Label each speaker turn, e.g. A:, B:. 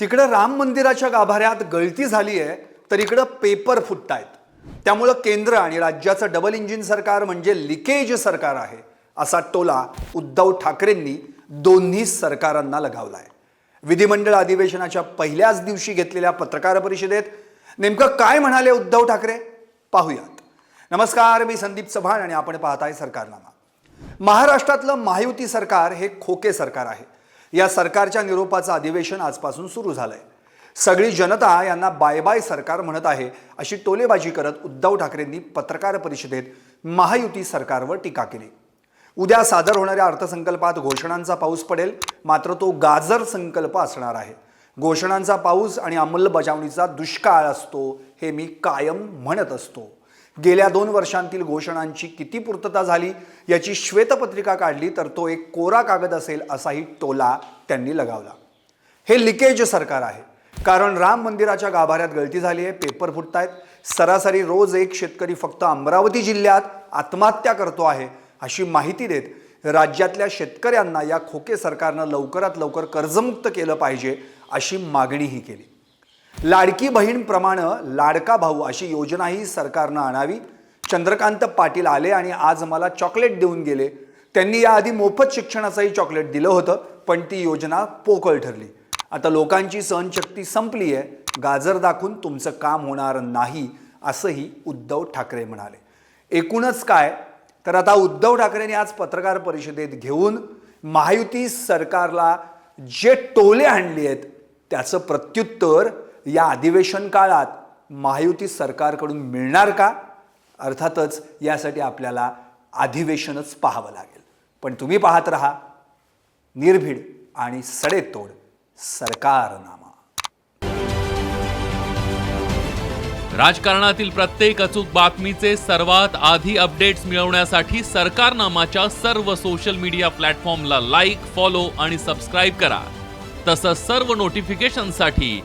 A: तिकडं राम मंदिराच्या गाभाऱ्यात गळती झाली आहे तर इकडं पेपर फुटतायत. त्यामुळं केंद्र आणि राज्याचं डबल इंजिन सरकार म्हणजे लिकेज सरकार आहे असा टोला उद्धव ठाकरेंनी दोन्ही सरकारांना लगावलाय. विधिमंडळ अधिवेशनाच्या पहिल्याच दिवशी घेतलेल्या पत्रकार परिषदेत नेमकं काय म्हणाले उद्धव ठाकरे? पाहूयात. नमस्कार मी संदीप चव्हाण आणि आपण पाहताय सरकारनामा. महाराष्ट्रातलं महायुती सरकार हे खोके सरकार आहे. या सरकारच्या निरोपाचं अधिवेशन आजपासून सुरू झालंय. सगळी जनता यांना बाय बाय सरकार म्हणत आहे अशी टोलेबाजी करत उद्धव ठाकरेंनी पत्रकार परिषदेत महायुती सरकारवर टीका केली. उद्या सादर होणाऱ्या अर्थसंकल्पात घोषणांचा पाऊस पडेल मात्र तो गाजर संकल्प असणार आहे. घोषणांचा पाऊस आणि अंमलबजावणीचा दुष्काळ असतो हे मी कायम म्हणत असतो. गेल्या दोन वर्षांतील घोषणांची किती पूर्तता झाली याची श्वेतपत्रिका काढली तर तो एक कोरा कागद असेल असाही टोला त्यांनी लगावला. हे लिकेज सरकार आहे. कारण राम मंदिराच्या गाभाऱ्यात गळती झाली आहे पेपर फुटतायत. सरासरी रोज एक शेतकरी फक्त अमरावती जिल्ह्यात आत्महत्या करतो आहे अशी माहिती देत राज्यातल्या शेतकऱ्यांना या खोके सरकारनं लवकरात लवकर कर्जमुक्त केलं पाहिजे अशी मागणीही केली. लाडकी बहीणप्रमाणे लाडका भाऊ अशी योजनाही सरकारनं आणावी. चंद्रकांत पाटील आले आणि आज मला चॉकलेट देऊन गेले. त्यांनी याआधी मोफत शिक्षणाचंही चॉकलेट दिलं होतं पण ती योजना पोकळ ठरली. आता लोकांची सहनशक्ती संपली आहे गाजर दाखवून तुमचं काम होणार नाही असंही उद्धव ठाकरे म्हणाले. एकूणच काय? तर आता उद्धव ठाकरेंनी आज पत्रकार परिषदेत घेऊन महायुती सरकारला जे टोले आणले आहेत त्याचं प्रत्युत्तर या अधिवेशन काळात महायुती सरकारकडून मिळणार का? अर्थातच यासाठी आपल्याला अधिवेशनच पाहावं लागेल. पण तुम्ही पाहत राहा. निर्भीड आणि सडेतोड सरकारनामा.
B: राजकारणातील प्रत्येक अचूक बातमीचे सर्वात आधी अपडेट्स मिळवण्यासाठी सरकारनामाच्या सर्व सोशल मीडिया प्लॅटफॉर्मला लाईक फॉलो आणि सबस्क्राईब करा. तसंच सर्व नोटिफिकेशनसाठी